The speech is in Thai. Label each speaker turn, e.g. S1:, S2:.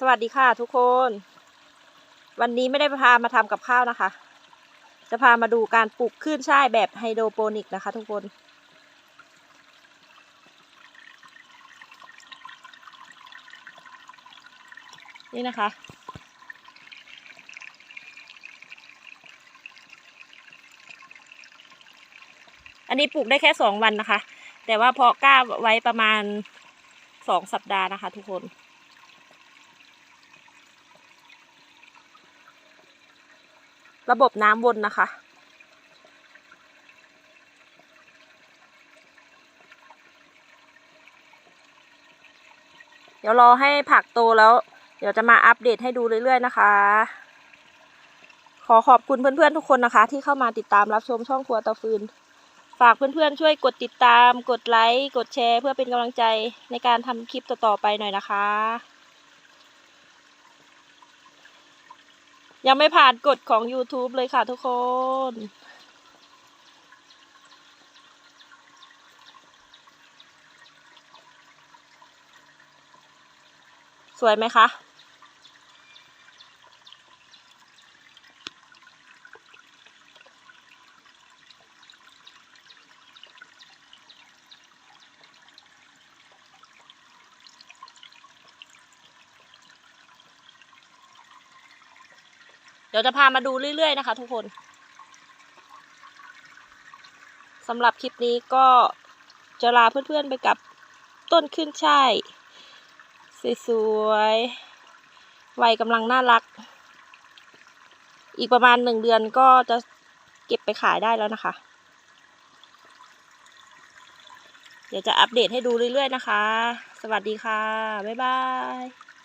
S1: สวัสดีค่ะทุกคน วันนี้ไม่ได้พามาทำกับข้าวนะคะ จะพามาดูการปลูกขึ้นช่ายแบบไฮโดรโปนิกนะคะทุกคน นี่นะคะ อันนี้ปลูกได้แค่สองวันนะคะ แต่ว่าเพาะกล้าไว้ประมาณสองสัปดาห์นะคะทุกคน ระบบน้ำวนนะคะ เดี๋ยวรอให้ผักโตแล้ว เดี๋ยวจะมาอัปเดตให้ดูเรื่อยๆนะคะ ขอขอบคุณเพื่อนๆทุกคนนะคะ ที่เข้ามาติดตามรับชมช่องครัวเตาฟืน ฝากเพื่อนๆช่วยกดติดตาม กดไลค์ กดแชร์ เพื่อเป็นกำลังใจในการทำคลิปต่อๆไปหน่อยนะคะ ยังไม่ผ่านกฎของ YouTube เลยค่ะทุกคน สวยไหมคะ ดี๋ยวจะพามาดูเรื่อยๆนะคะ ทุกคนสำหรับคลิปนี้ก็จะลาเพื่อนๆไปกับต้นขึ้นช่ายสวยๆวัยกำลังน่ารัก อีกประมาณหนึ่งเดือนก็จะเก็บไปขายได้แล้วนะคะ เดี๋ยวจะอัปเดตให้ดูเรื่อยๆนะคะ สวัสดีค่ะ บ๊ายบาย